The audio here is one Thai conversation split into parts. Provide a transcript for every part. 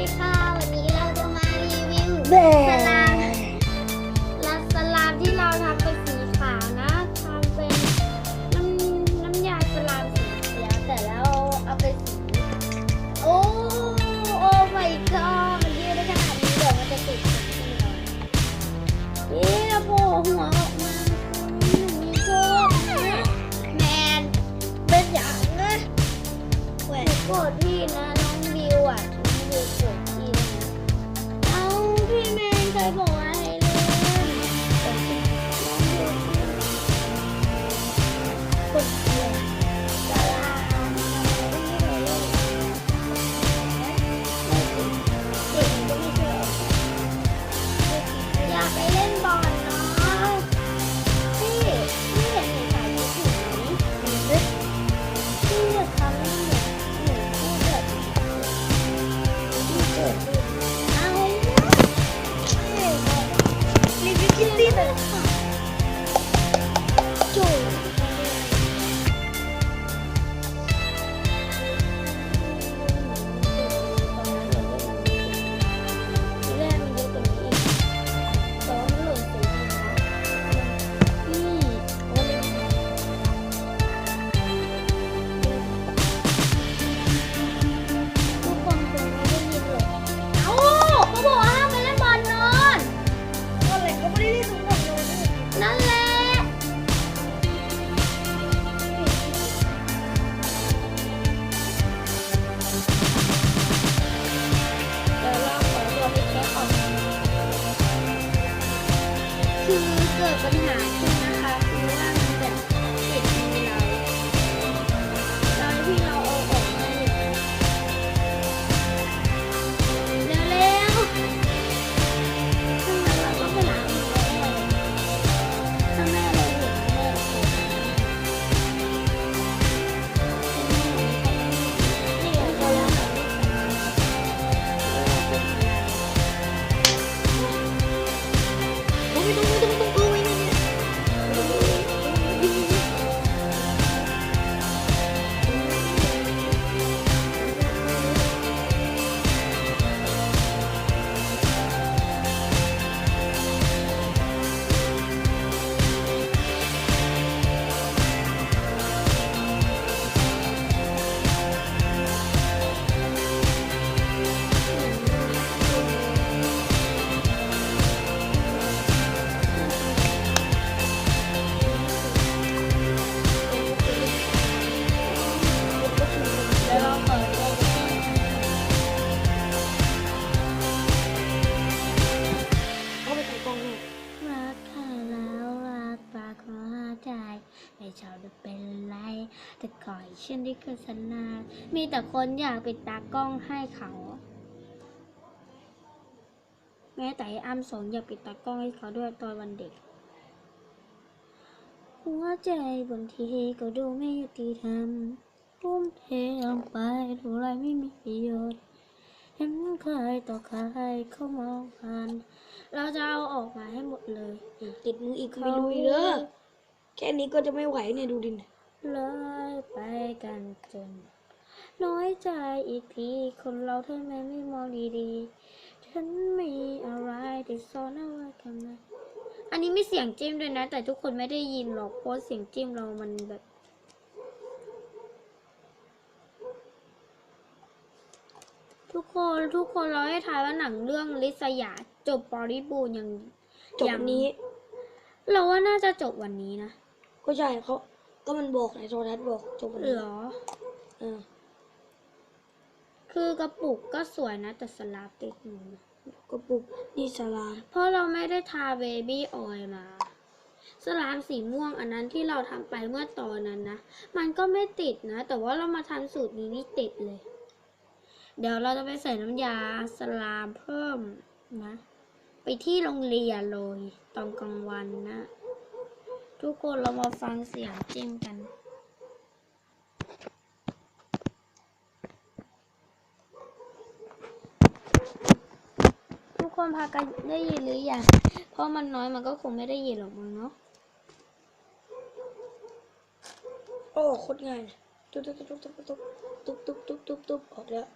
ดีค่ะวันนี้เราจะมารีวิวแบสลามลัสลามที่เราทำเป็นสีขาวนะทำเป็นน้ำน้ำยาสลามสีเขียวแต่แล้วเอาไปสีโอ้โอ้ my god มันยืดได้ขนาดนี้เดี๋ยวมันจะติดสีที่เรานี่โผล่หัว esquecida. ปัญหา แต่ขอให้ฉันได้คืนสนา มีแต่คนอยากเป็นตากล้องให้เขา แม้แต่ไอ้อ้ำสนอยากเป็นตากล้องให้เขาด้วยตอนวันเด็ก หัวใจบางทีก็ดูไม่ยุติธรรมทุ่มเทลงไปเท่าไรไม่มีประโยชน์เห็นใครต่อใครเขามองผ่านเราจะเอาออกมาให้หมดเลย ติดมืออีกไม่รู้เด้อแค่นี้ก็จะไม่ไหวเนี่ยดูดิน เลยไปกันจน น้อยใจอีกที คนเราทำไมไม่มองดีๆ ฉันมีอะไรที่ซ่อนเอาไว้ข้างในอันนี้ไม่เสียงจิ้มด้วยนะ แต่ทุกคนไม่ได้ยินหรอกเพราะเสียงจิ้มเรามันแบบทุกคนทุกคนเราให้ทายว่าหนังเรื่องลิษยาจบบริบูรณ์ยังจบยังนี้ เราว่าน่าจะจบวันนี้นะ ก็ใช่เขา ก็มันบอกในโทรทัศน์บอกจบวันนี้เหรอเออคือกระปุกก็สวยนะ แต่สลาบติดมือก็ปลุกนี่สลามเพราะเราไม่ได้ทาเบบี้ออยล์มา สลามสีม่วงอันนั้นที่เราทำไปเมื่อตอนนั้นนะ มันก็ไม่ติดนะ แต่ว่าเรามาทำสูตรนี้นี่ติดเลย เดี๋ยวเราจะไปใส่น้ำยาสลามเพิ่มนะ ไปที่โรงเรียนเลยตอนกลางวันนะ ทุกคนเรามาฟังเสียงจิ้มกัน ทุกคนพากันได้ยินหรือยังเพราะมันน้อยมันก็คงไม่ได้ยินหรอกมั้งเนาะโอ้โคตรง่ายเลยตุ๊บตุ๊บตุ๊บตุ๊บตุ๊บตุ๊บตุ๊บตุ๊บตุ๊บตุ๊บออกแล้ว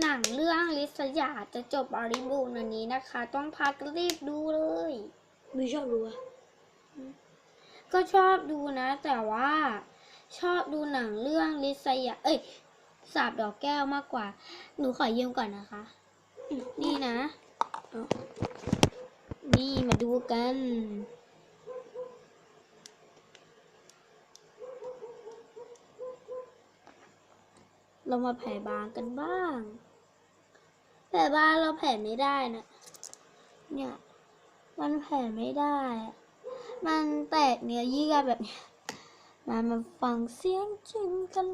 หนังเรื่องลิษยาจะจบบริบูรณ์วันนี้นะคะ ต้องพักรีบดูเลยไม่ชอบดูอะก็ชอบดูนะ แต่ว่าชอบดูหนังเรื่องลิษยา เอ้ยสาบดอกแก้วมากกว่า หนูขอยืมก่อนนะคะ นี่นะเอานี่มาดูกัน เรามาแผ่บางกันบ้าง แผ่บ้างเราแผ่ไม่ได้นะ เนี่ย มันแผ่ไม่ได้ มันแตกเนื้อยื่อแบบเนี้ยมามาฟังเสียงจริงกัน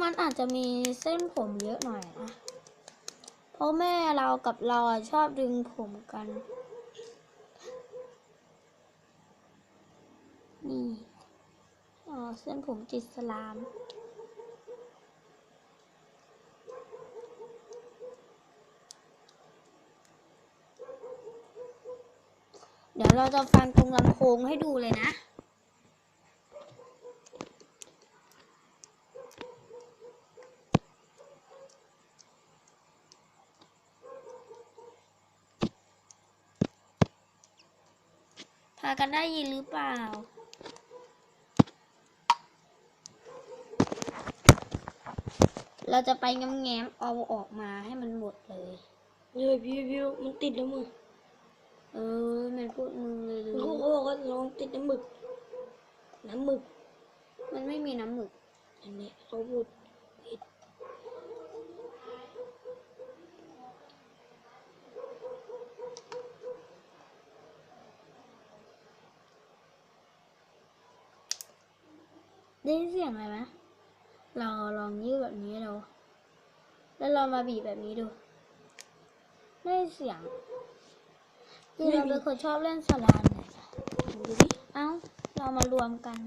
มันอาจจะมีเส้นผมเยอะหน่อยนะ เพราะแม่เรากับเราอะชอบดึงผมกัน นี่ อ๋อ เส้นผมติดสลาม เดี๋ยวเราจะฟังตรงลำโพงให้ดูเลยนะพากันได้ยินหรือเปล่าเราจะไปงำแง้มเอาออกมาให้มันหมดเลยเฮ้ยพี่พี่มันติดแล้วมึง เออ มันพูดมึงเลยหรือเขาเขาบอกว่าลองติดน้ำหมึก น้ำหมึก มันไม่มีน้ำหมึก อันเนี้ยเขาพูดผิดได้ยินเสียงอะไรไหมเราลองยืดแบบนี้ดู แล้วเรามาบีบแบบนี้ดู ได้ยินเสียง คือเราเป็นคนชอบเล่นสลามเนี่ยดูดิเอ้า เรามารวมกัน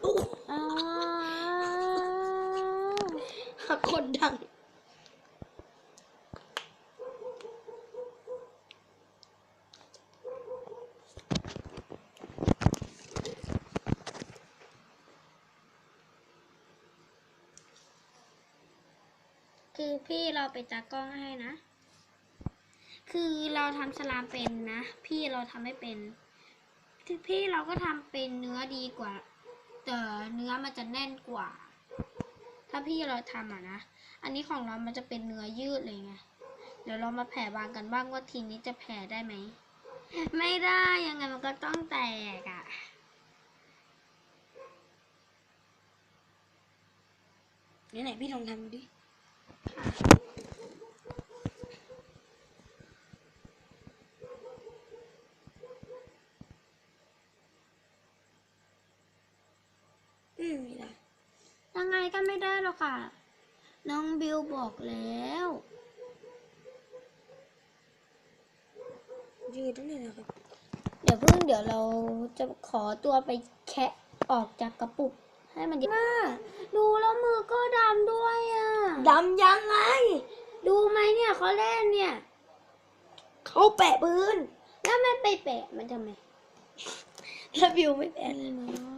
โอ้อ้าวหักคนดัง คือพี่เราไปตากล้องให้นะ คือเราทำสลามเป็นนะ พี่เราทำไม่เป็นที่พี่เราก็ทำเป็นเนื้อดีกว่า แต่เนื้อมันจะแน่นกว่า ถ้าพี่เราทำอะนะ อันนี้ของเรามันจะเป็นเนื้อยืดเลยไง เดี๋ยวเรามาแผ่บางกันบ้างว่าทีนี้จะแผ่ได้ไหม ไม่ได้ ยังไงมันก็ต้องแตกอะไหนไหนพี่ลองทำดูดิ มมีละยังไงก็ไม่ได้หรอกค่ะ น้องบิวบอกแล้ว ยืดนั่นเลยนะครับ เดี๋ยวเพิ่งเดี๋ยวเราจะขอตัวไปแคะออกจากกระปุก ให้มันดีมากดูแล้วมือก็ดำด้วยอะดำยังไง ดูไหมเนี่ยเขาเล่นเนี่ย เขาแปะปืน แล้วไม่ไปแปะมันทำไม แล้วบิวไม่แปะนี่นะ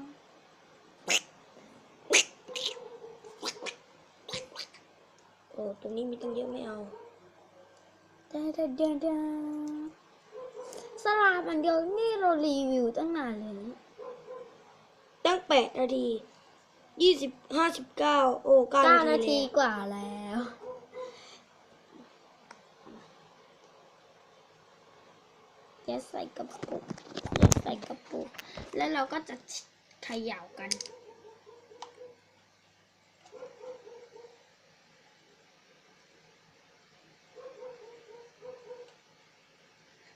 โอ้ตรงนี้มีตั้งเยอะไม่เอาดาดาดาดาสลามอันเดียวนี่เรารีวิวตั้งนานเลยนะตั้งแปดนาทียี่สิบห้าสิบเก้าโอ้เก้าเก้านานาทีทีกว่าแล้วยัดใส่กระปุกยัดใส่กระปุก แล้วเราก็จะเขย่ากัน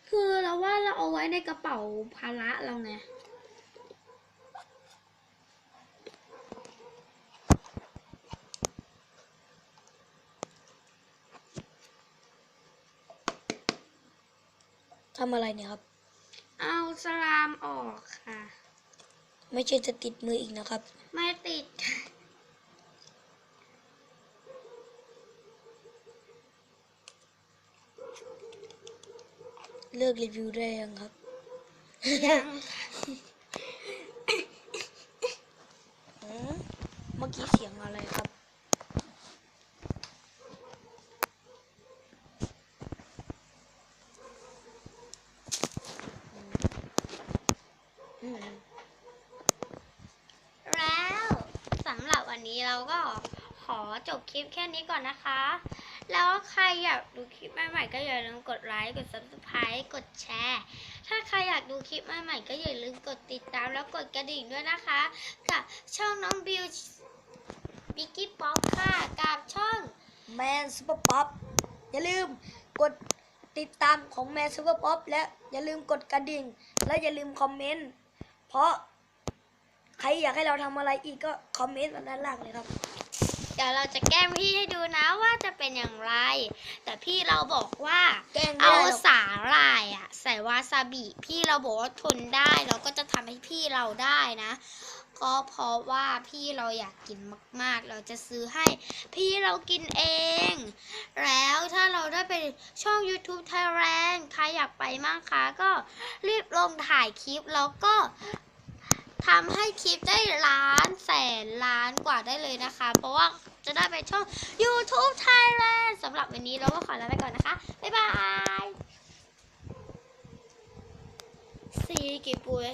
คือ เราว่าเราเอาไว้ในกระเป๋าภาระเราไงทำอะไรเนี่ยครับ เอาสลามออกค่ะ ไม่ใช่จะติดมืออีกนะครับ ไม่ เลิกรีวิวได้ยังครับ ยังเมื่อกี้เสียงอะไรครับ แล้วสำหรับวันนี้เราก็ขอจบคลิปแค่นี้ก่อนนะคะ แล้วใครอยากดูคลิปใหม่ๆก็อย่าลืมกดไลค์ กด subscribe กดแชร์ ถ้าใครอยากดูคลิปใหม่ๆก็อย่าลืมกดติดตามแล้วกดกระดิ่งด้วยนะคะกับช่องน้องบิวบิกกี้ป๊อปค่ะกับช่องแมนซูเปอร์ป๊อปอย่าลืมกดติดตามของแมนซูเปอร์ป๊อปและอย่าลืมกดกระดิ่ง และอย่าลืมคอมเมนต์เพราะใครอยากให้เราทำอะไรอีกก็คอมเมนต์ด้านล่างเลยครับ ดี๋ยวเราจะแกล้งพี่ให้ดูนะว่าจะเป็นอย่างไร แต่พี่เราบอกว่าแกล้งไม่เอาได้หรอก สาหร่ายอะใส่วาซาบิ พี่เราบอกว่าทนได้เราก็จะทำให้พี่เราได้นะ ก็เพราะว่าพี่เราอยากกินมาก ๆ เราจะซื้อให้พี่เรากินเอง แล้วถ้าเราได้ไปช่อง YouTube Thailand ใครอยากไปมั่งคะก็รีบลงถ่ายคลิปแล้วก็ ทำให้คลิปได้ล้านแสนล้านกว่าได้เลยนะคะ เพราะว่าจะได้ไปช่อง YouTube Thailand สำหรับวันนี้เราก็ขอลาไปก่อนนะคะ บ๊ายบายสีกี่ปุย